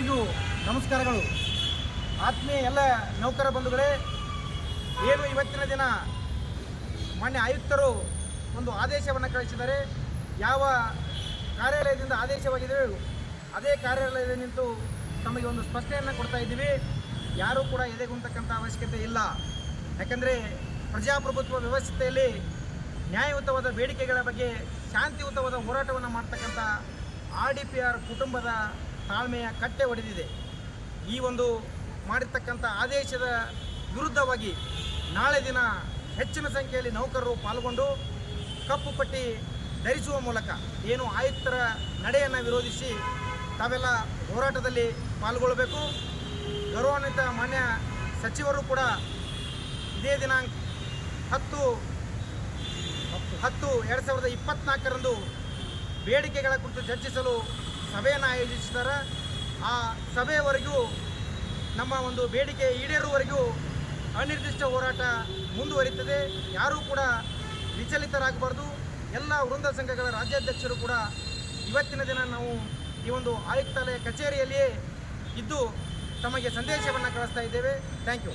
ನಮಸ್ಕಾರಗಳು. ಆತ್ಮೀಯ ಎಲ್ಲ ನೌಕರ ಬಂಧುಗಳೇ, ಏನು ಇವತ್ತಿನ ದಿನ ಮಾನ್ಯ ಆಯುಕ್ತರು ಒಂದು ಆದೇಶವನ್ನು ಕಳಿಸಿದ್ದಾರೆ. ಯಾವ ಕಾರ್ಯಾಲಯದಿಂದ ಆದೇಶವಾಗಿದೆಯೋ ಅದೇ ಕಾರ್ಯಾಲಯದಲ್ಲಿ ನಿಂತು ತಮಗೆ ಒಂದು ಸ್ಪಷ್ಟನೆಯನ್ನು ಕೊಡ್ತಾ ಇದ್ದೀವಿ. ಯಾರೂ ಕೂಡ ಎದೆಗುಂತಕ್ಕಂಥ ಅವಶ್ಯಕತೆ ಇಲ್ಲ. ಯಾಕಂದರೆ ಪ್ರಜಾಪ್ರಭುತ್ವ ವ್ಯವಸ್ಥೆಯಲ್ಲಿ ನ್ಯಾಯಯುತವಾದ ಬೇಡಿಕೆಗಳ ಬಗ್ಗೆ ಶಾಂತಿಯುತವಾದ ಹೋರಾಟವನ್ನು ಮಾಡ್ತಕ್ಕಂಥ ಆರ್ ಡಿ ಪಿ ಆರ್ ಕುಟುಂಬದ ತಾಳ್ಮೆಯ ಕಟ್ಟೆ ಒಡೆದಿದೆ. ಈ ಒಂದು ಮಾಡಿರ್ತಕ್ಕಂಥ ಆದೇಶದ ವಿರುದ್ಧವಾಗಿ ನಾಳೆ ದಿನ ಹೆಚ್ಚಿನ ಸಂಖ್ಯೆಯಲ್ಲಿ ನೌಕರರು ಪಾಲ್ಗೊಂಡು ಕಪ್ಪು ಪಟ್ಟಿ ಧರಿಸುವ ಮೂಲಕ ಏನು ಆಯುಕ್ತರ ನಡೆಯನ್ನು ವಿರೋಧಿಸಿ ತಾವೆಲ್ಲ ಹೋರಾಟದಲ್ಲಿ ಪಾಲ್ಗೊಳ್ಳಬೇಕು. ಗೌರವಾನ್ವಿತ ಮಾನ್ಯ ಸಚಿವರು ಕೂಡ ಇದೇ ದಿನಾಂಕ ಹತ್ತು ಹತ್ತು ಎರಡು ಸಾವಿರದ ಇಪ್ಪತ್ತ್ನಾಲ್ಕರಂದು ಬೇಡಿಕೆಗಳ ಕುರಿತು ಚರ್ಚಿಸಲು ಸಭೆಯನ್ನು ಆಯೋಜಿಸಿದ್ದಾರೆ. ಆ ಸಭೆಯವರೆಗೂ ನಮ್ಮ ಒಂದು ಬೇಡಿಕೆ ಈಡೇರುವವರೆಗೂ ಅನಿರ್ದಿಷ್ಟ ಹೋರಾಟ ಮುಂದುವರಿಯುತ್ತದೆ. ಯಾರೂ ಕೂಡ ವಿಚಲಿತರಾಗಬಾರ್ದು. ಎಲ್ಲ ವೃಂದ ಸಂಘಗಳ ರಾಜ್ಯಾಧ್ಯಕ್ಷರು ಕೂಡ ಇವತ್ತಿನ ದಿನ ನಾವು ಈ ಒಂದು ಆಯುಕ್ತಾಲಯ ಕಚೇರಿಯಲ್ಲಿಯೇ ಇದ್ದು ತಮಗೆ ಸಂದೇಶವನ್ನು ಕಳಿಸ್ತಾ ಇದ್ದೇವೆ. Thank you.